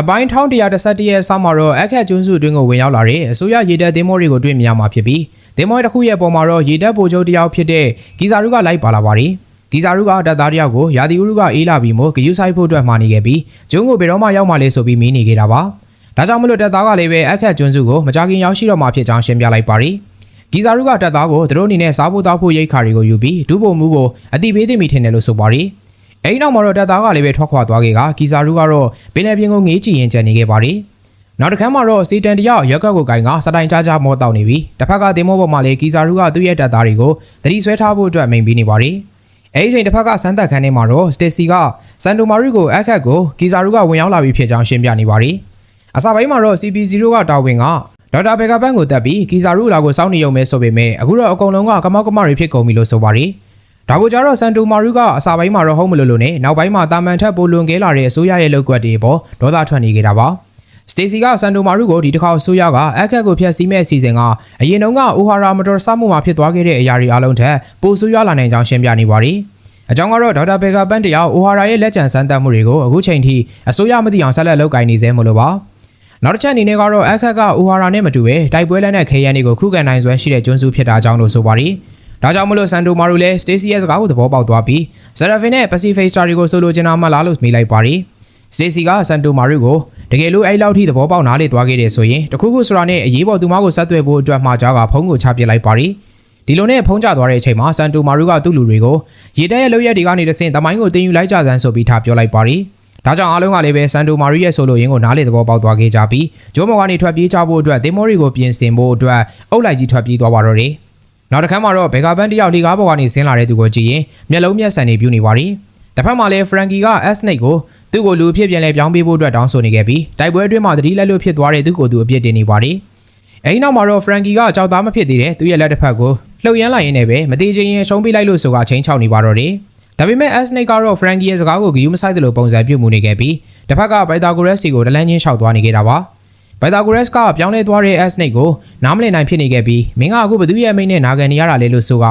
အပိုင်း1111ရဲ့ဆောက်မှာတော့အခက်ကျွန်းစုအတွင်းကိုဝင်ရောက်လာတဲ့အစိုးရရေတပ်သင်းမောတွေကိုတွေ့မြင်ရမှာဖြစ်ပြီးသင်းမောတစ်ခုရဲ့ပုံမှာတော့ရေတပ်ဗိုလ်ချုပ်တစ်ယောက်ဖြစ်တဲ့ဂီဇာရုကလိုက်ပါလာပါတယ်ဂီဇာရုကတပ်သားတစ်ယောက်ကိုရာသီဥတုကအေးလာပြီးမို့ဂယူဆိုင်ဖို့အတွက်မှာနေခဲ့ပြီးကျွန်းကိုဘယ်တော့မှရောက်မှလဲဆိုပြီးမီးနေခဲ့တာပါဒါကြောင့်မလို့တပ်သားကလည်းပဲအခက်ကျွန်းစုကိုမကြခင်ရောက်ရှိတော့မှဖြစ်ကြောင်းရှင်းပြလိုက်ပါတယ်ဂီဇာရုကတပ်သားကိုသူတို့အနေနဲ့စားဖို့တောက်ဖို့ရိတ်ခါတွေကိုယူပြီးဒုဗိုလ်မှုကိုအတိပေးသိမိထင်တယ်လို့ဆိုပါတယ် အဲဒီနောက်မှာတော့တပ်သားကလည်းပဲထွက်ခွာသွားခဲ့ကဂီဇာရုကတော့ပင်လယ်ပြင်ကိုငေးကြည့်ရင်ကြံနေခဲ့ပါတယ်နောက်တစ်ခါမှတော့စီတန်တယောက်ရက်ကွက်ကိုကင်ကစတိုင်ကြားကြားမောတောက်နေပြီးတစ်ဖက်ကတင်မောပေါ်မှာလေဂီဇာရုကသူ့ရဲ့တပ်သားတွေကိုသတိဆွဲထားဖို့အတွက်မိန်ပေးနေပါတယ်အဲဒီချိန်တစ်ဖက်ကစမ်းသက်ခန်းထဲမှာတော့စတေစီကစန်တိုမာရီကိုအခက်ကိုဂီဇာရုကဝင်ရောက်လာပြီးဖြစ်ကြောင်းရှင်းပြနေပါတယ်အစပိုင်းမှာတော့ CP0 ကတာဝန်ကဒေါက်တာဘေကာပန်းကိုတက်ပြီးဂီဇာရုလာကိုစောင့်နေရုံပဲဆိုပေမဲ့အခုတော့အကုန်လုံးကကမောက်ကမောက်တွေဖြစ်ကုန်ပြီလို့ဆိုပါတယ် ဒါကိုကြတော့စန်တိုမာရီကအစာပိုင်းမှာတော့ဟုတ်မလို့လို့နဲ့နောက်ပိုင်းမှာတာမန်ထက်ပိုလွန်ကဲလာတဲ့အစိုးရရဲ့လုပ်ကွက်တွေပေါ်ဒေါသထွက်နေကြတာပါစတေစီကစန်တိုမာရီကိုဒီတစ်ခါအစိုးရကအခက်ကိုဖျက်ဆီးမဲ့အစီအစဉ်ကအရင်တုန်းကအိုဟာရာမတော်စမှုမှာဖြစ်သွားခဲ့တဲ့အရာတွေအလုံးထက်ပိုဆိုးရွားလာနိုင်ကြောင်းရှင်းပြနေပါတယ်အကြောင်းကတော့ဒေါက်တာဘေကာပန်းတယောက်အိုဟာရာရဲ့လက်ကျန်စမ်းသပ်မှုတွေကိုအခုချိန်ထိအစိုးရမသိအောင်ဆက်လက်လုပ်ကိုင်နေစေမလို့ပါနောက်တစ်ချက်အနေနဲ့ကတော့အခက်ကအိုဟာရာနဲ့မတူပဲတိုက်ပွဲလက်နက်ခဲယမ်းတွေကိုခုခံနိုင်စွမ်းရှိတဲ့ကျွန်းစုဖြစ်တာကြောင့်လို့ဆိုပါတယ်။ ဒါကြောင့်မလို့ဆန်တိုမာရူလည်း Stacy ရဲ့စကားကိုသဘောပေါက်သွားပြီး Serafin နဲ့ Pacific Star တွေကိုဆိုလိုချင်တာမှလားလို့မေးလိုက်ပါတယ်။ Stacy ကဆန်တိုမာရူကိုတကယ်လို့အဲ့လောက်ထိသဘောပေါက်နားလေသွားခဲ့တယ်ဆိုရင်တခုခုဆိုတာနဲ့အရေးပေါ်သူမကိုဆက်သွယ်ဖို့အတွက်မှာကြားကဖုန်းကိုချပစ်လိုက်ပါတယ်။ဒီလိုနဲ့ဖုန်းချသွားတဲ့အချိန်မှာဆန်တိုမာရူကသူ့လူတွေကိုရေတက်ရဲ့လောက်ရက်တွေကနေတဆင့်တမိုင်းကိုတင်ယူလိုက်ကြစမ်းဆိုပြီးထားပြောလိုက်ပါတယ်။ဒါကြောင့်အားလုံးကလည်းပဲဆန်တိုမာရီရဲ့ဆိုလိုရင်းကိုနားလေသဘောပေါက်သွားခဲ့ကြပြီးဂျိုးမော်ကနေထွက်ပြေးကြဖို့အတွက်သင်မော်ရီကိုပြင်ဆင်ဖို့အတွက်အုပ်လိုက်ကြီးထွက်ပြေးသွားပါတော့တယ်။ နောက်တစ်ခါမှတော့ဘေဂါဘန်တယောက်လီကားပေါ်ကနေဆင်းလာတဲ့သူကိုကြည့်ရင်မျက်လုံးမျက်စံတွေပြူနေပါရီ။တစ်ဖက်မှာလည်းဖရန်ကီက S-Snake ကိုသူ့ကိုလူအဖြစ်ပြန်လဲပြောင်းပေးဖို့အတွက်တောင်းဆိုနေခဲ့ပြီးတိုက်ပွဲအတွင်းမှာတတိလက်လို့ဖြစ်သွားတဲ့သူကိုသူအပြစ်တင်နေပါရီ။အဲဒီနောက်မှာတော့ဖရန်ကီကကြောက်သားမဖြစ်သေးတဲ့သူ့ရဲ့လက်တစ်ဖက်ကိုလှုပ်ရမ်းလိုက်ရင်းနဲ့ပဲမသေးချင်ရင်ရှုံးပေးလိုက်လို့ဆိုတာချင်းချောက်နေပါတော့တယ်။ဒါပေမဲ့ S-Snake ကတော့ Frankie ရဲ့စကားကိုဂယူးမဆိုင်သလိုပုံစံပြုတ်မှုနေခဲ့ပြီးတစ်ဖက်က Pythagoras စီကိုတလန်းချင်းလျှောက်သွားနေခဲ့တာပါ။ Pythagoras ကပြောင်းလဲသွားတဲ့ S-Snake ကိုနားမလည်နိုင်ဖြစ်နေခဲ့ပြီးမင်းကအခုဘသူရဲ့အမိန့်နဲ့နာခံနေရတာလေလို့ဆိုက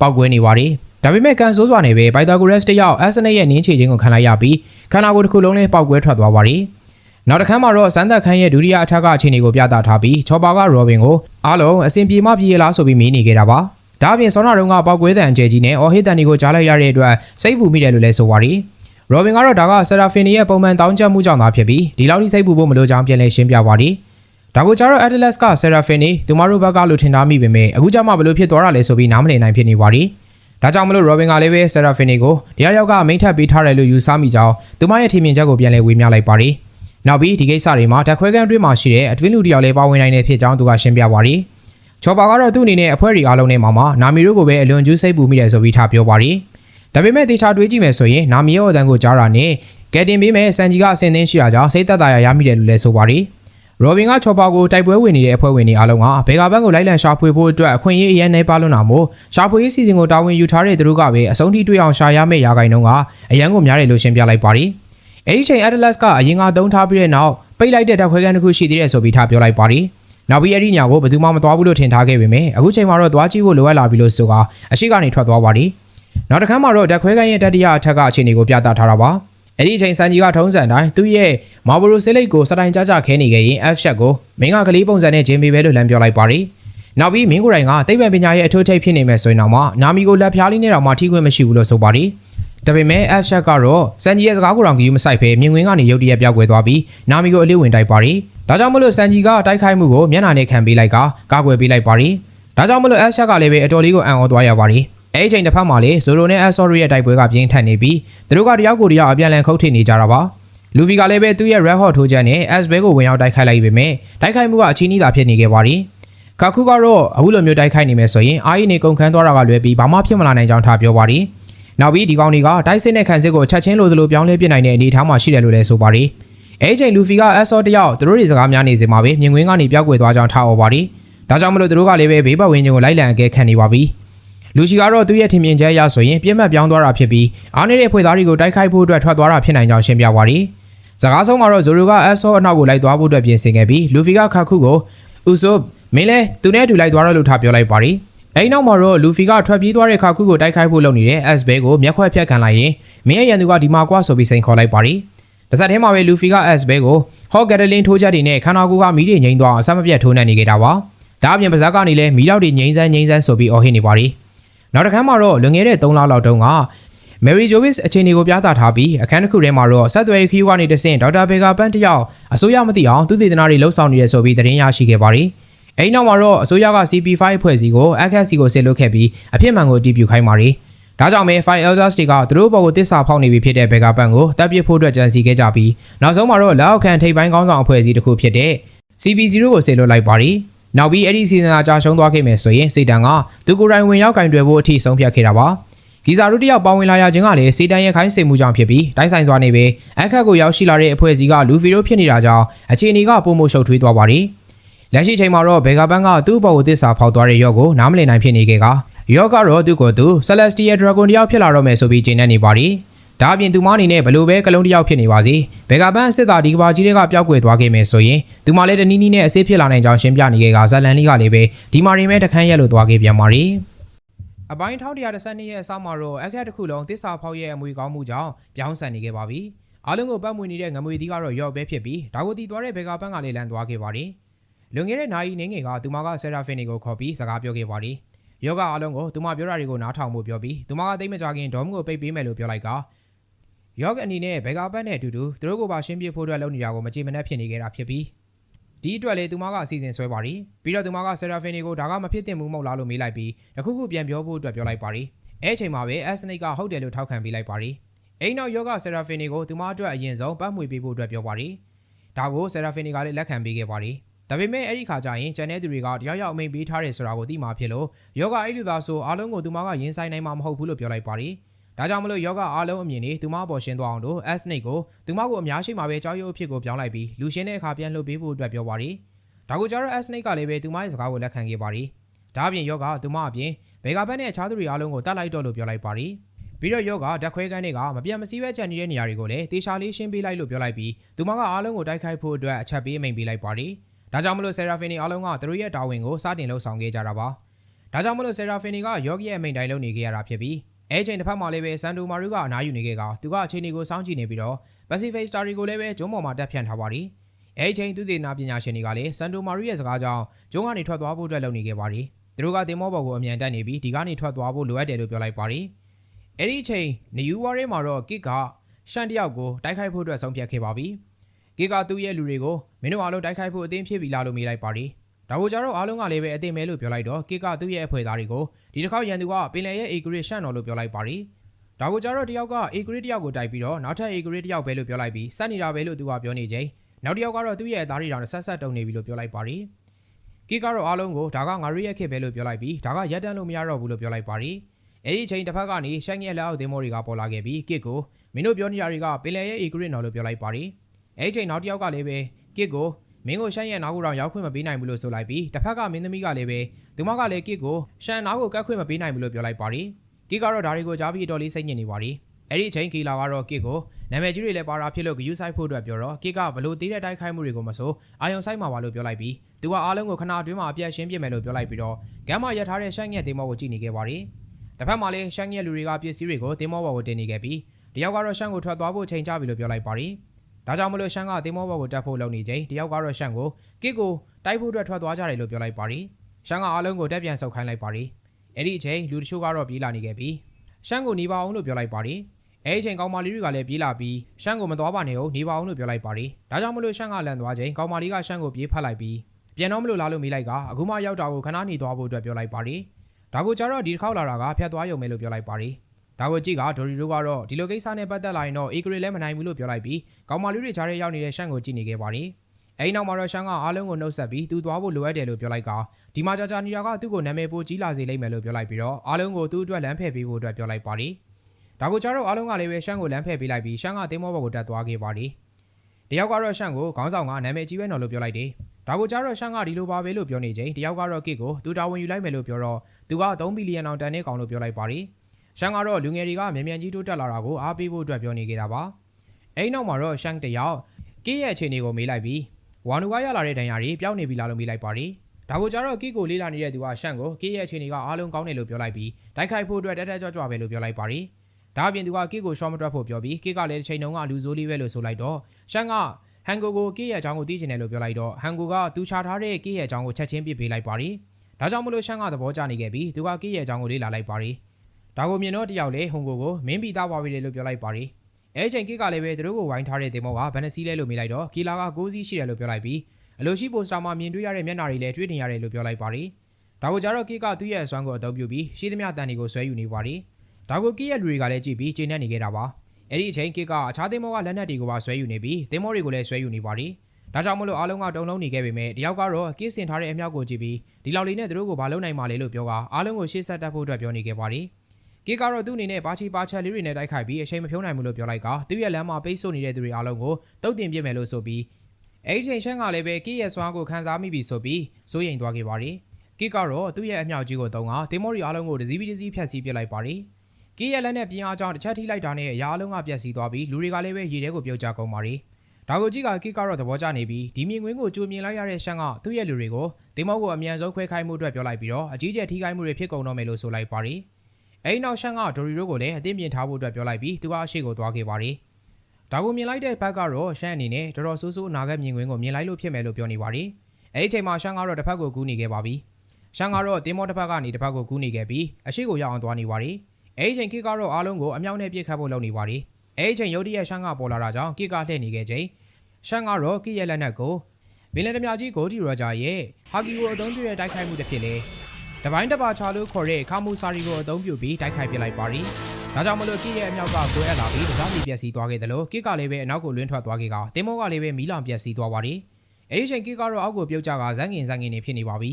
ပောက်ကွဲနေပါတယ်။ဒါပေမဲ့ကန်ဆိုးစွာနေပဲ Pythagoras တယောက် S-Snake ရဲ့နင်းချေခြင်းကိုခံလိုက်ရပြီးခန္ဓာကိုယ်တစ်ခုလုံးလေးပောက်ကွဲထွက်သွားပါတယ်။နောက်တစ်ခါမှတော့စမ်းသက်ခန်းရဲ့ဒုတိယအထက်ကအခြေအနေကိုပြသထားပြီးချော်ပါကရောဘင်ကိုအားလုံးအစဉ်ပြေမပြေလားဆိုပြီးမေးနေခဲ့တာပါ။ဒါအပြင်ဆောနာတုံးကပောက်ကွဲတဲ့အကျဲကြီးနဲ့အော်ဟစ်တန်ဒီကိုကြားလိုက်ရတဲ့အတွက်စိတ်ပူမိတယ်လို့လည်းဆိုပါရီ။ ရောဘင်ကတော့ဒါကဆရာဖင်နီရဲ့ပုံမှန်တောင်းကြမှုကြောင့်သာဖြစ်ပြီးဒီလောက်ထိစိတ်ပူဖို့မလိုကြောင်းပြန်လည်ရှင်းပြပါရီ။ဒါကိုကြတော့ Atlas ကဆရာဖင်နီသူမတို့ဘက်ကလို့ထင်ထားမိပေမဲ့အခုကျမှဘလို့ဖြစ်သွားတာလဲဆိုပြီးနားမလည်နိုင်ဖြစ်နေပါရီ။ဒါကြောင့်မလို့ရောဘင်ကလည်းပဲဆရာဖင်နီကိုတရားရောက်ကမိန့်ထပ်ပေးထားတယ်လို့ယူဆမိကြောင်းသူမရဲ့ထင်မြင်ချက်ကိုပြန်လည်ဝေမျှလိုက်ပါရီ။နောက်ပြီးဒီကိစ္စတွေမှာတက်ခွဲကန်းအတွင်းမှာရှိတဲ့အတွင်းလူတယောက်လည်းပါဝင်နိုင်တဲ့ဖြစ်ကြောင်းသူကရှင်းပြပါရီ။ချော်ပါကတော့သူ့အနေနဲ့အဖွဲတွေအားလုံးနဲ့မှမှနာမီတို့ကိုပဲအလွန်ကျူးစိတ်ပူမိတယ်ဆိုပြီးထားပြောပါရီ။ ဒါပေမဲ့တေချာတွေးကြည့်မယ်ဆိုရင်နာမီရဲ့အတန်ကိုကြားတာနဲ့ကဲတင်ပေးမယ်စန်ဂျီကအစင်သင်းရှိတာကြောင့်စိတ်သက်သာရရမိတယ်လို့လည်းဆိုပါရီ။ရောဘင်ကချော်ပါကိုတိုက်ပွဲဝင်နေတဲ့အဖွဲ့ဝင်တွေအားလုံးကဘေဂါဘန်ကိုလိုက်လံရှာဖွေဖို့အတွက်အခွင့်အရေးအရင်နေပါလွန်းတာမို့ရှာဖွေရေးစီစဉ်ကိုတာဝန်ယူထားတဲ့သူတို့ကပဲအဆုံးထိတွေ့အောင်ရှာရမယ့်ရာဂိုင်နှုန်းကအရန်ကိုများတယ်လို့ရှင်းပြလိုက်ပါရီ။အဲဒီချိန် Atlas ကအရင်ကသုံးထားပြီးတဲ့နောက်ပိတ်လိုက်တဲ့တက်ခွဲကန်တစ်ခုရှိသေးတယ်ဆိုပြီးထားပြောလိုက်ပါရီ။နောက်ပြီးအဲ့ဒီညကိုဘယ်သူမှမသွားဘူးလို့ထင်ထားခဲ့ပေမဲ့အခုချိန်မှာတော့သွားကြည့်ဖို့လိုအပ်လာပြီလို့ဆိုကအရှိကနေထွက်သွားပါရီ။ နောက်တစ်ခါမှတော့တက်ခွဲကန်ရဲ့တတိယအထက်ကအခြေအနေကိုပြသထားတာပါ။အဲ့ဒီအချိန်စန်ကြီးကထုံးစံတိုင်းသူ့ရဲ့မာဘရိုဆေးလိတ်ကိုစတိုင်ကြကြခဲနေခဲ့ရင် F ရှက်ကိုမင်းကကလေးပုံစံနဲ့ဂျင်ဘီပဲလို့လမ်းပြောလိုက်ပါရီ။နောက်ပြီးမင်းကိုယ်တိုင်ကတိတ်ပံပညာရဲ့အထွတ်ထိပ်ဖြစ်နေမယ်ဆိုရင်တော့မှနာမီကိုလက်ဖျားလေးနဲ့တော့မှထိခွင့်မရှိဘူးလို့ဆိုပါရီ။ဒါပေမဲ့ F ရှက်ကတော့စန်ကြီးရဲ့စကားကိုတောင်ကြည့်မဆိုင်ဖဲမြင်ကွင်းကနေရုတ်တရက်ပြောက်ကွယ်သွားပြီးနာမီကိုအလေးဝင်တိုက်ပါရီ။ဒါကြောင့်မလို့စန်ကြီးကတိုက်ခိုက်မှုကိုမျက်နှာနဲ့ခံပေးလိုက်ကကာကွယ်ပေးလိုက်ပါရီ။ဒါကြောင့်မလို့ F ရှက်ကလည်းပဲအတော်လေးကိုအံ့ဩသွားရပါရီ။ အဲ့ဒီချိန်တစ်ဖက်မှာလေဇိုရိုနဲ့အဆော်ရီရဲ့တိုက်ပွဲကပြင်းထန်နေပြီးသူတို့ကတယောက်ကိုတယောက်အပြန်လန်ခုတ်ထိနေကြတာပါလူဗီကလည်းပဲသူ့ရဲ့ red hot ထိုးချက်နဲ့ S ဘဲကိုဝင်ရောက်တိုက်ခိုက်လိုက်ပေမဲ့တိုက်ခိုက်မှုကအချီးနှီးသာဖြစ်နေခဲ့ပါသည်ခါခုကတော့အခုလိုမျိုးတိုက်ခိုက်နေမယ်ဆိုရင်အာရီနေကုန်ခန်းသွားတာကလွယ်ပြီးဘာမှဖြစ်မလာနိုင်ကြောင်းထားပြောပါသည်နောက်ပြီးဒီကောင်တွေကတိုက်စစ်နဲ့ခံစစ်ကိုချက်ချင်းလိုသလိုပြောင်းလဲပြစ်နိုင်တဲ့အနေအထားမှာရှိတယ်လို့လည်းဆိုပါသည်အဲချိန်လူဖီက S ဆော်တယောက်သူတို့တွေစကားများနေစမှာပဲမြင်ကွင်းကနေပြောက်ကွယ်သွားကြောင်းထားအော်ပါသည်ဒါကြောင့်မလို့သူတို့ကလည်းပဲဘေးပတ်ဝန်းကျင်ကိုလိုက်လံအကဲခံနေပါပြီ လူရှိကတော့သူ့ရဲ့ထင်မြင်ချက်အရဆိုရင်ပြည့်မှတ်ပြောင်းသွားတာဖြစ်ပြီးအားနေတဲ့ဖွဲ့သားတွေကိုတိုက်ခိုက်ဖို့အတွက်ထွက်သွားတာဖြစ်နိုင်ကြောင်းရှင်းပြပါရီ။စကားဆုံးမှာတော့ဇိုရိုကအဆောအနောက်ကိုလိုက်သွားဖို့အတွက်ပြင်ဆင်ခဲ့ပြီးလူဖီကခါခုကိုဥဆုပ်မင်းလဲသူနဲ့အတူလိုက်သွားတော့လို့ထားပြောလိုက်ပါရီ။အဲဒီနောက်မှာတော့လူဖီကထွက်ပြေးသွားတဲ့ခါခုကိုတိုက်ခိုက်ဖို့လုပ်နေတဲ့ S ဘဲကိုမျက်ခွက်ဖြတ်ခံလိုက်ရင်မင်းရဲ့ရန်သူကဒီမှာကွာဆိုပြီးစိန်ခေါ်လိုက်ပါရီ။။တစ်ဆက်တည်းမှာပဲလူဖီက S ဘဲကိုဟော့ဂက်တလင်းထိုးချက်တွေနဲ့ခန္ဓာကိုယ်ကမီးတွေငိမ့်သွားအောင်အဆက်မပြတ်ထိုးနှက်နေကြတာပါ။ဒါအပြင်ပါဇက်ကနေလည်းမီးတောက်တွေငိမ့်စမ်းငိမ့်စမ်းဆိုပြီးအော်ဟစ်နေပါရီ။ နောက်တစ်ခါမှတော့လွန်ခဲ့တဲ့3လလောက်တုန်းက Mary Jovis အခြေအနေကိုပြသထားပြီးအခန်းတစ်ခုထဲမှာတော့ဆက်သွယ်ရေးခီးကနေတဆင့်ဒေါက်တာဘေဂါပန်းတယောက်အစိုးရမသိအောင်သူတည်တနာတွေလှုပ်ဆောင်နေရဆိုပြီးသတင်းရရှိခဲ့ပါရီ။အဲဒီနောက်မှာတော့အစိုးရက CP5 ဖွဲ့စည်းကို ACAS ကိုဆစ်လုပ်ခဲ့ပြီးအဖြစ်မှန်ကိုတည်ပြုခိုင်းပါရီ။ဒါကြောင့်မဲ File Elders တွေကသူတို့ဘော်ကိုတစ္ဆာဖောက်နေပြီဖြစ်တဲ့ဘေဂါပန်းကိုတပ်ပစ်ဖို့အတွက်ကြံစည်ခဲ့ကြပြီးနောက်ဆုံးမှာတော့လက်အောက်ခံထိပ်ပိုင်းကောင်းဆောင်အဖွဲ့အစည်းတစ်ခုဖြစ်တဲ့ CP0 ကိုဆစ်လုပ်လိုက်ပါရီ။ နောက်ပြီးအဲ့ဒီစီစဉ်တာကြာရှုံးသွားခဲ့မယ်ဆိုရင်စေတန်ကသူကိုယ်တိုင်ဝင်ရောက်ကင်တွယ်ဖို့အထိဆုံးဖြတ်ခဲ့တာပါ။ဂီဇာတို့တယောက်ပါဝင်လာရခြင်းကလည်းစေတန်ရဲ့ခိုင်းစေမှုကြောင့်ဖြစ်ပြီးတိုက်ဆိုင်စွာနေပဲအခက်ကိုရောက်ရှိလာတဲ့အဖွဲ့အစည်းကလူဖီတို့ဖြစ်နေတာကြောင့်အခြေအနေကပုံမှုရှုပ်ထွေးသွားပါရီ။လက်ရှိချိန်မှာတော့ဘေဂါပန်းကသူ့ဘော်ကိုတစ္ဆာဖောက်သွားတဲ့ရော့ကိုနားမလည်နိုင်ဖြစ်နေခဲ့ကရော့ကတော့သူ့ကိုယ်သူ Celestial Dragon တယောက်ဖြစ်လာတော့မယ်ဆိုပြီးဂျင်းနေနေပါရီ။ ဒါအပြင်သူမအနေနဲ့ဘလို့ပဲကလုံးတယောက်ဖြစ်နေပါစေဘေဂါပန်းအစ်စ်သားဒီကဘာကြီးတွေကပျောက်ကွယ်သွားခဲ့မယ်ဆိုရင်သူမလည်းတနည်းနည်းနဲ့အစ်စ်ဖြစ်လာနိုင်ကြောင်းရှင်းပြနေခဲ့ကဇလန်လီကလည်းပဲဒီမာရင်မဲ့တခန်းရက်လို့သွားခဲ့ပြန်ပါရီ။အပိုင်း1112ရဲ့အစမှာတော့အခက်တစ်ခုလုံးတစ္ဆာဖောက်ရဲ့အမွေကောင်းမှုကြောင့်ပြောင်းဆန်နေခဲ့ပါပြီ။အားလုံးကိုပတ်မွေနေတဲ့ငမွေသီးကတော့ရော့ပဲဖြစ်ပြီးဒါကိုတီသွားတဲ့ဘေဂါပန်းကလည်းလန်သွားခဲ့ပါရီ။လွန်ခဲ့တဲ့နာရီနေငယ်ကသူမကဆယ်ရာဖင်တွေကိုခေါ်ပြီးစကားပြောခဲ့ပါရီ။ယောဂအားလုံးကိုသူမပြောတာတွေကိုနားထောင်မှုပြောပြီးသူမကသိမကြခင်ဒေါမကိုပိတ်ပေးမယ်လို့ပြောလိုက်က ယောဂအနေနဲ့ဘေဂါပန်းနဲ့အတူတူသူတို့ကိုပါရှင်းပြဖို့အတွက်လုပ်နေတာကိုမကြည်မနှက်ဖြစ်နေခဲ့တာဖြစ်ပြီးဒီအတွက်လေသူမကအစီအစဉ်ဆွဲပါရီပြီးတော့သူမကဆယ်ရာဖင်တွေကိုဒါကမဖြစ်သင့်ဘူးမဟုတ်လားလို့မေးလိုက်ပြီးတခုခုပြန်ပြောဖို့အတွက်ပြောလိုက်ပါရီအဲအချိန်မှာပဲအက်စနိတ်ကဟုတ်တယ်လို့ထောက်ခံပေးလိုက်ပါရီအိမ်နောက်ယောဂဆယ်ရာဖင်တွေကိုသူမအတွက်အရင်ဆုံးပတ်မွေပေးဖို့အတွက်ပြောပါရီဒါကိုဆယ်ရာဖင်တွေကလည်းလက်ခံပေးခဲ့ပါရီဒါပေမဲ့အဲ့ဒီခါကျရင်ကျန်တဲ့သူတွေကတရားရောက်အမိန်ပေးထားတယ်ဆိုတာကိုသိမှဖြစ်လို့ယောဂအဲ့လူသားဆိုအားလုံးကိုသူမကရင်ဆိုင်နိုင်မှာမဟုတ်ဘူးလို့ပြောလိုက်ပါရီ ဒါကြောင့်မလို့ယောဂအားလုံးအမြင်တွေသူမပေါ်ရှင်းသွားအောင်လို့ S snake ကိုသူမကိုအများရှိမှပဲကြောက်ရွံ့အဖြစ်ကိုပြောင်းလိုက်ပြီးလူရှင်းတဲ့အခါပြန်လှုပ်ပေးဖို့အတွက်ပြောပါရီဒါကိုကြတော့ S snake ကလည်းပဲသူမရဲ့စကားကိုလက်ခံခဲ့ပါရီဒါအပြင်ယောဂသူမအပြင်ဘေဂါဘက်နဲ့အခြားသူတွေအားလုံးကိုတတ်လိုက်တော့လို့ပြောလိုက်ပါရီပြီးတော့ယောဂဓာတ်ခွဲကန်းတွေကမပြတ်မစည်းပဲကြံနေတဲ့နေရာတွေကိုလည်းတေချာလေးရှင်းပေးလိုက်လို့ပြောလိုက်ပြီးသူမကအားလုံးကိုတိုက်ခိုက်ဖို့အတွက်အချက်ပေးအမိန်ပေးလိုက်ပါရီဒါကြောင့်မလို့ဆယ်ရာဖင်နီအားလုံးကသူတို့ရဲ့တာဝန်ကိုစတင်လှုပ်ဆောင်ခဲ့ကြတာပါဒါကြောင့်မလို့ဆယ်ရာဖင်နီကယောဂီရဲ့အမိန်တိုင်းလုပ်နေခဲ့ရတာဖြစ်ပြီး အဲချိန်တစ်ဖက်မှာလည်းပဲဆန်တိုမာရူကအနားယူနေခဲ့ကသူကအချိန်တွေကိုစောင့်ကြည့်နေပြီးတော့ Pacific Star တွေကိုလည်းပဲဂျုံပေါ်မှာတက်ဖြန့်ထားပါရီအဲချိန်သူသေနာပညာရှင်တွေကလည်းဆန်တိုမာရူရဲ့စကားကြောင့်ဂျုံကနေထွက်သွားဖို့အတွက်လုပ်နေခဲ့ပါရီသူတို့ကတင်မောပေါ်ကိုအမြန်တက်နေပြီးဒီကနေထွက်သွားဖို့လိုအပ်တယ်လို့ပြောလိုက်ပါရီအဲ့ဒီချိန်နယူးဝါရဲမှာတော့ကစ်ကရှန်တယောက်ကိုတိုက်ခိုက်ဖို့အတွက်ဆုံးဖြတ်ခဲ့ပါပြီကစ်ကသူ့ရဲ့လူတွေကိုမင်းတို့အားလုံးတိုက်ခိုက်ဖို့အသင်းဖြစ်ပြီလားလို့မေးလိုက်ပါရီ ဒါကိုကြတော့အားလုံးကလည်းပဲအသိမဲလို့ပြောလိုက်တော့ကစ်ကသူ့ရဲ့အဖွဲ့သားတွေကိုဒီတစ်ခေါက်ရန်သူကပင်လယ်ရဲ့အေဂရစ်ရှန့်တော်လို့ပြောလိုက်ပါရီဒါကိုကြတော့တယောက်ကအေဂရစ်တယောက်ကိုတိုက်ပြီးတော့နောက်ထပ်အေဂရစ်တယောက်ပဲလို့ပြောလိုက်ပြီးစက်နေတာပဲလို့သူကပြောနေချိန်နောက်တယောက်ကတော့သူ့ရဲ့အသားတွေတောင်ဆက်ဆက်တုံနေပြီလို့ပြောလိုက်ပါရီကစ်ကတော့အားလုံးကိုဒါကငါတို့ရဲ့ခစ်ပဲလို့ပြောလိုက်ပြီးဒါကရက်တန်းလို့မရတော့ဘူးလို့ပြောလိုက်ပါရီအဲ့ဒီအချိန်တစ်ဖက်ကနေရှန်ရဲ့လက်အောက်သင်းမောတွေကပေါ်လာခဲ့ပြီးကစ်ကိုမင်းတို့ပြောနေတာတွေကပင်လယ်ရဲ့အေဂရစ်တော်လို့ပြောလိုက်ပါရီအဲ့ဒီချိန်နောက်တယောက်ကလည်းပဲကစ်ကို မင်းကိုရှမ်းရဲ့နားကိုတော့ရောက်ခွင့်မပေးနိုင်ဘူးလို့ဆိုလိုက်ပြီးတစ်ဖက်ကမင်းသမီးကလည်းပဲသူမကလည်းကစ်ကိုရှမ်းနားကိုကတ်ခွင့်မပေးနိုင်ဘူးလို့ပြောလိုက်ပါရီကစ်ကတော့ဒါတွေကိုကြားပြီးအတော်လေးစိတ်ညစ်နေပါရီအဲ့ဒီအချိန်ကီလာကတော့ကစ်ကိုနာမည်ကြီးတွေလည်းပါတာဖြစ်လို့ဂယူးဆိုင်ဖို့အတွက်ပြောတော့ကစ်ကဘလို့သေးတဲ့တိုက်ခိုက်မှုတွေကိုမဆိုအာယုံဆိုင်မှာပါလို့ပြောလိုက်ပြီးသူကအားလုံးကိုခဏအတွင်းမှာအပြတ်ရှင်းပြမယ်လို့ပြောလိုက်ပြီးတော့ဂမ်မာရထားတဲ့ရှမ်းငက်တင်မောကိုကြည့်နေခဲ့ပါရီတစ်ဖက်မှာလည်းရှမ်းငက်လူတွေကပစ္စည်းတွေကိုတင်မောဘော်ကိုတင်နေခဲ့ပြီးတယောက်ကတော့ရှမ်းကိုထွက်သွားဖို့ချိန်ချပြီလို့ပြောလိုက်ပါရီ ဒါကြောင့်မလို့ရှန်ကတင်မောဘော်ကိုတက်ဖို့လုပ်နေချိန်တယောက်ကတော့ရှန်ကိုကစ်ကိုတိုက်ဖို့အတွက်ထွက်သွားကြတယ်လို့ပြောလိုက်ပါရီရှန်ကအားလုံးကိုတက်ပြန်ဆုတ်ခိုင်းလိုက်ပါရီအဲ့ဒီအချိန်လူတချို့ကတော့ပြေးလာနေခဲ့ပြီးရှန်ကိုနေပါအောင်လို့ပြောလိုက်ပါရီအဲ့ဒီအချိန်ကောင်မလေးတွေကလည်းပြေးလာပြီးရှန်ကိုမသွားပါနဲ့ဟုတ်နေပါအောင်လို့ပြောလိုက်ပါရီဒါကြောင့်မလို့ရှန်ကလန်သွားချိန်ကောင်မလေးကရှန်ကိုပြေးဖတ်လိုက်ပြီးပြန်တော့မလို့လာလို့မေးလိုက်ကအခုမှရောက်တာကိုခဏနေသွားဖို့အတွက်ပြောလိုက်ပါရီဒါကိုကြတော့ဒီတစ်ခေါက်လာတာကဖျက်သွားရုံပဲလို့ပြောလိုက်ပါရီ ဒါကိုကြည့်ကဒိုရီတို့ကတော့ဒီလိုကိစ္စနဲ့ပတ်သက်လာရင်တော့အေဂရီလည်းမနိုင်ဘူးလို့ပြောလိုက်ပြီးကောင်မလေးတွေကြားထဲရောက်နေတဲ့ရှန်ကိုကြည့်နေခဲ့ပါတယ်။အဲဒီနောက်မှာတော့ရှန်ကအားလုံးကိုနှုတ်ဆက်ပြီးသူသွားဖို့လိုအပ်တယ်လို့ပြောလိုက်ကဒီမှာကြာကြာနီယာကသူ့ကိုနာမည်ပိုကြီးလာစေလိမ့်မယ်လို့ပြောလိုက်ပြီးတော့အားလုံးကိုသူ့အတွက်လမ်းဖယ်ပေးဖို့အတွက်ပြောလိုက်ပါတယ်။ဒါကိုကြတော့အားလုံးကလည်းပဲရှန်ကိုလမ်းဖယ်ပေးလိုက်ပြီးရှန်ကတင်းမောဘော်ကိုတက်သွားခဲ့ပါတယ်။တယောက်ကတော့ရှန်ကိုခေါင်းဆောင်ကနာမည်ကြီးပဲနော်လို့ပြောလိုက်တယ်။ဒါကိုကြတော့ရှန်ကဒီလိုပါပဲလို့ပြောနေချိန်တယောက်ကတော့ကစ်ကိုသူတာဝန်ယူလိုက်မယ်လို့ပြောတော့သူက3ဘီလီယံအောင်တန်တဲ့ကောင်လို့ပြောလိုက်ပါတယ်။ ရှန်ကတော့လူငယ်တွေကမြန်မြန်ကြီးတိုးတက်လာတာကိုအားပေးဖို့အတွက်ပြောနေကြတာပါအဲဒီနောက်မှာတော့ရှန်တယောက်ကင်းရဲ့အခြေအနေကိုမေးလိုက်ပြီးဝါနူကရလာတဲ့ဒဏ်ရာတွေပျောက်နေပြီလားလို့မေးလိုက်ပါတယ်ဒါကိုကြတော့ကီကိုလေးလာနေတဲ့သူကရှန်ကိုကီရဲ့အခြေအနေကအားလုံးကောင်းတယ်လို့ပြောလိုက်ပြီးတိုက်ခိုက်ဖို့အတွက်တက်တက်ကြွကြွပဲလို့ပြောလိုက်ပါတယ်ဒါအပြင်သူကကစ်ကိုရှော့မတွက်ဖို့ပြောပြီးကစ်ကလည်းတစ်ချိန်လုံးကလူဆိုးလေးပဲလို့ဆိုလိုက်တော့ရှန်ကဟန်ကိုကိုကစ်ရဲ့အကြောင်းကိုသိချင်တယ်လို့ပြောလိုက်တော့ဟန်ကိုကသူချထားတဲ့ကစ်ရဲ့အကြောင်းကိုချက်ချင်းပြစ်ပေးလိုက်ပါတယ်ဒါကြောင့်မလို့ရှန်ကသဘောကျနေခဲ့ပြီးသူကကစ်ရဲ့အကြောင်းကိုလေ့လာလိုက်ပါတယ် ဒါကိုမြင်တော့တယောက်လေဟွန်ကိုကိုမင်းပြီးသားပါပြီလေလို့ပြောလိုက်ပါတယ်အဲအချိန်ကစ်ကလည်းပဲသူတို့ကိုဝိုင်းထားတဲ့တင်မောကဘယ်နှစီးလဲလို့မေးလိုက်တော့ကီလာက6စီးရှိတယ်လို့ပြောလိုက်ပြီးအလိုရှိပိုစတာမှာမြင်တွေ့ရတဲ့မျက်နှာတွေလည်းတွေ့နေရတယ်လို့ပြောလိုက်ပါတယ်ဒါကိုကြတော့ကစ်ကသူ့ရဲ့အစွမ်းကိုအသုံးပြုပြီးရှိသမျှတန်တွေကိုဆွဲယူနေပါတယ်ဒါကိုကစ်ရဲ့လူတွေကလည်းကြည့်ပြီးကျေနပ်နေခဲ့တာပါအဲ့ဒီအချိန်ကစ်ကအခြားတင်မောကလက်နက်တွေကိုပါဆွဲယူနေပြီးတင်မောတွေကိုလည်းဆွဲယူနေပါတယ်ဒါကြောင့်မလို့အားလုံးကတုံလုံးနေခဲ့ပေမဲ့တယောက်ကတော့ကစ်စင်ထားတဲ့အမြောက်ကိုကြည့်ပြီးဒီလောက်လေးနဲ့သူတို့ကိုဘာလုပ်နိုင်မှာလဲလို့ပြောကအားလုံးကိုရှေ့ဆက်တက်ဖို့အတွက်ပြောနေခဲ့ပါတယ် ကစ်ကတော့သူ့အနေနဲ့ပါချီပါချက်လေးတွေနဲ့တိုက်ခိုက်ပြီးအချိန်မဖြုံးနိုင်ဘူးလို့ပြောလိုက်ကသူ့ရဲ့လမ်းမှာပိတ်ဆို့နေတဲ့သူတွေအားလုံးကိုတုတ်တင်ပြစ်မယ်လို့ဆိုပြီးအဲ့ဒီချိန်ရှန်းကလည်းပဲကစ်ရဲ့စွမ်းကိုခန်းစားမိပြီဆိုပြီးစိုးရိမ်သွားခဲ့ပါတယ်ကစ်ကတော့သူ့ရဲ့အမြောက်ကြီးကိုတုံးကတင်မောရီအားလုံးကိုဒစီပီဒစီဖြတ်စီးပစ်လိုက်ပါတယ်ကစ်ရဲ့လက်နဲ့ပြင်းအားကြောင့်တစ်ချက်ထိလိုက်တာနဲ့ရာအလုံးကပြက်စီးသွားပြီးလူတွေကလည်းပဲရေထဲကိုပြုတ်ကျကုန်ပါတယ်ဒါကိုကြည့်ကကစ်ကတော့သဘောကျနေပြီးဒီမြင်ကွင်းကိုကြိုမြင်လိုက်ရတဲ့ရှန်းကသူ့ရဲ့လူတွေကိုတင်မောကိုအမြန်ဆုံးခွဲခိုင်းမှုအတွက်ပြောလိုက်ပြီးတော့အကြီးကျယ်ထိခိုက်မှုတွေဖြစ်ကုန်တော့မယ်လို့ဆိုလိုက်ပါတယ် အဲဒီနောက်ရှန်းကဒိုရီတို့ကိုလည်းအသင်းပြင်ထားဖို့အတွက်ပြောလိုက်ပြီးသူကအရှိကိုသွားခဲ့ပါတယ်ဒါကိုမြင်လိုက်တဲ့ဘက်ကတော့ရှန်းအနေနဲ့တော်တော်ဆိုးဆိုးအနာဂတ်မြင်ကွင်းကိုမြင်လိုက်လို့ဖြစ်မယ်လို့ပြောနေပါတယ်အဲဒီချိန်မှာရှန်းကတော့တစ်ဖက်ကိုကူးနေခဲ့ပါပြီရှန်းကတော့တင်မောတစ်ဖက်ကနေတစ်ဖက်ကိုကူးနေခဲ့ပြီးအရှိကိုရောက်အောင်သွားနေပါတယ်အဲဒီချိန်ကိကတော့အားလုံးကိုအမြောက်နဲ့ပြစ်ခတ်ဖို့လုပ်နေပါတယ်အဲဒီချိန်ရုတ်တရက်ရှန်းကပေါ်လာတာကြောင့်ကိကလှည့်နေခဲ့ချိန်ရှန်ကတော့ကိရဲ့လက်နက်ကိုဘင်လန်တမြကြီးဂိုဒီရောဂျာရဲ့ဟာကီကိုအသုံးပြုတဲ့တိုက်ခိုက်မှုတစ်ဖြစ်လေ တပိုင်းတပါချာလို့ခေါ်တဲ့ခါမူစာရီကိုအသုံးပြုပြီးတိုက်ခိုက်ပစ်လိုက်ပါရီဒါကြောင့်မလို့ကိရဲ့အမြောက်ကကိုယ်အပ်လာပြီးတစားမီပျက်စီးသွားခဲ့တယ်လို့ကိကလည်းပဲအနောက်ကိုလွင့်ထွက်သွားခဲ့ကတင်မောကလည်းပဲမီးလောင်ပျက်စီးသွားပါရီအဲဒီချိန်ကိကတော့အောက်ကိုပြုတ်ကျကဇန်ငင်ဇန်ငင်နေဖြစ်နေပါပြီ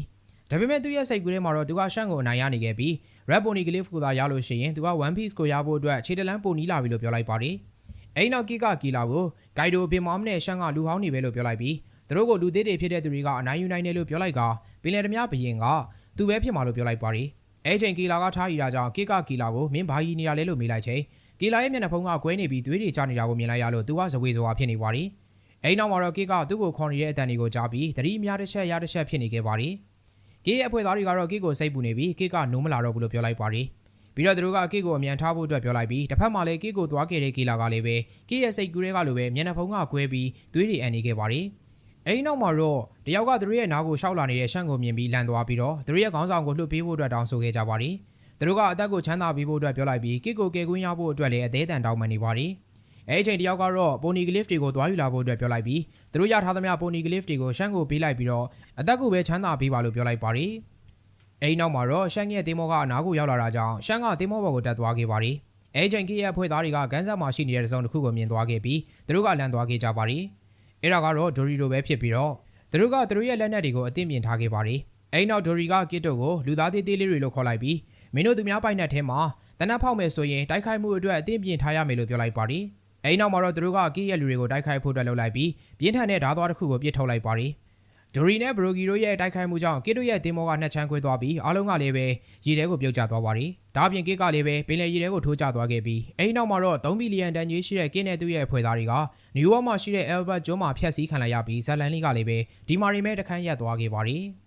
ဒါပေမဲ့သူ့ရဲ့စိတ်ကူးထဲမှာတော့သူကရှန့်ကိုအနိုင်ရနေခဲ့ပြီး Red Pony Glyph ကိုသာရလို့ရှိရင်သူက One Piece ကိုရဖို့အတွက်ခြေတလန်းပုံနီးလာပြီလို့ပြောလိုက်ပါတယ်အဲ့နောက်ကီကကီလာကိုဂိုင်ဒိုဘင်မောမ်နဲ့ရှန်ကလူဟောင်းနေပဲလို့ပြောလိုက်ပြီးသူတို့ကိုလူသေးတွေဖြစ်တဲ့သူတွေကအနိုင်ယူနိုင်တယ်လို့ပြောလိုက်ကပင်လယ်ဓမြဘရင်က သူပဲဖြစ်မှာလို့ပြောလိုက်ပါတယ်အဲ့ချိန်ကီလာကထားရီတာကြောင့်ကီကကီလာကိုမင်းဘာကြီးနေရလဲလို့မေးလိုက်ချိန်ကီလာရဲ့မျက်နှာဖုံးကကွဲနေပြီးသွေးတွေကျနေတာကိုမြင်လိုက်ရလို့သူကဇဝေဇဝါဖြစ်နေပါတယ်အဲ့နောက်မှာတော့ကီကသူ့ကိုခေါ်နေတဲ့အတန်တွေကိုကြားပြီးတတိအများတစ်ချက်ရတစ်ချက်ဖြစ်နေခဲ့ပါတယ်ကီရဲ့အဖွဲ့သားတွေကတော့ကီကိုစိတ်ပူနေပြီးကီကနိုးမလာတော့ဘူးလို့ပြောလိုက်ပါတယ်ပြီးတော့သူတို့ကကစ်ကိုအမြန်ထားဖို့အတွက်ပြောလိုက်ပြီးတစ်ဖက်မှာလည်းကစ်ကိုသွားခဲ့တဲ့ကီလာကလည်းပဲကစ်ရဲ့စိတ်ကူးတွေကလိုပဲမျက်နှာဖုံးကကွဲပြီးသွေးတွေအန်နေခဲ့ပါတယ်။ အဲဒီနောက်မှာတော့တယောက်ကသူတို့ရဲ့နားကိုရှောက်လာနေတဲ့ရှန့်ကိုမြင်ပြီးလန်သွားပြီးတော့သူတို့ရဲ့ခေါင်းဆောင်ကိုလှုပ်ပေးဖို့အတွက်တောင်းဆိုခဲ့ကြပါတယ်။သူတို့ကအသက်ကိုချမ်းသာပေးဖို့အတွက်ပြောလိုက်ပြီးကစ်ကိုကယ်ကွင်းရဖို့အတွက်လည်းအသေးအံတောင်းပန်နေပါတယ်။အဲဒီချိန်တယောက်ကတော့ပိုနီဂလစ်တွေကိုသွားယူလာဖို့အတွက်ပြောလိုက်ပြီးသူတို့ရထားသမျှပိုနီဂလစ်တွေကိုရှန့်ကိုပေးလိုက်ပြီးတော့အသက်ကိုပဲချမ်းသာပေးပါလို့ပြောလိုက်ပါတယ်။အဲဒီနောက်မှာတော့ရှန်ရဲ့တင်မောကအနားကိုရောက်လာတာကြောင့်ရှန်ကတင်မောဘော်ကိုတက်သွားခဲ့ပါတယ်။အဲချိန်ကရဲ့အဖွဲ့သားတွေကဂန်းဆက်မှာရှိနေတဲ့စုံတစ်ခုကိုမြင်သွားခဲ့ပြီးသူတို့ကလန်သွားခဲ့ကြပါတယ်။ အဲဒါကတော့ဒိုရီလိုပဲဖြစ်ပြီးတော့သူတို့ကသူတို့ရဲ့လက်နက်တွေကိုအသင့်မြင်ထားခဲ့ပါတယ်။အဲဒီနောက်ဒိုရီကကစ်တုတ်ကိုလူသားသေးသေးလေးတွေလို့ခေါ်လိုက်ပြီးမင်းတို့သူများပိုင်တဲ့ထဲမှာတနက်ဖောက်မယ်ဆိုရင်တိုက်ခိုက်မှုအတွက်အသင့်ပြင်ထားရမယ်လို့ပြောလိုက်ပါတယ်။အဲဒီနောက်မှာတော့သူတို့ကကစ်ရဲ့လူတွေကိုတိုက်ခိုက်ဖို့အတွက်လုပ်လိုက်ပြီးပြင်းထန်တဲ့ဓာတ်သွားတစ်ခုကိုပစ်ထုတ်လိုက်ပါတယ်။ ဒိုရီနဲ့ဘရိုဂီတို့ရဲ့တိုက်ခိုက်မှုကြောင့်ကစ်တို့ရဲ့တင်မောကနှစ်ချမ်းခွဲသွားပြီးအားလုံးကလည်းပဲရေထဲကိုပြုတ်ကျသွားပါတယ်။ဒါအပြင်ကစ်ကလည်းပဲပင်လယ်ရေထဲကိုထိုးကျသွားခဲ့ပြီးအဲဒီနောက်မှာတော့3ဘီလီယံတန်ကြီးရှိတဲ့ကစ်နဲ့သူ့ရဲ့အဖွဲ့သားတွေကနယူးယောက်မှာရှိတဲ့ Albert ကျွန်းမှာဖျက်ဆီးခံလိုက်ရပြီးဇလန်လီကလည်းပဲဒီမာရီမဲတခန်းရက်သွားခဲ့ပါတယ်။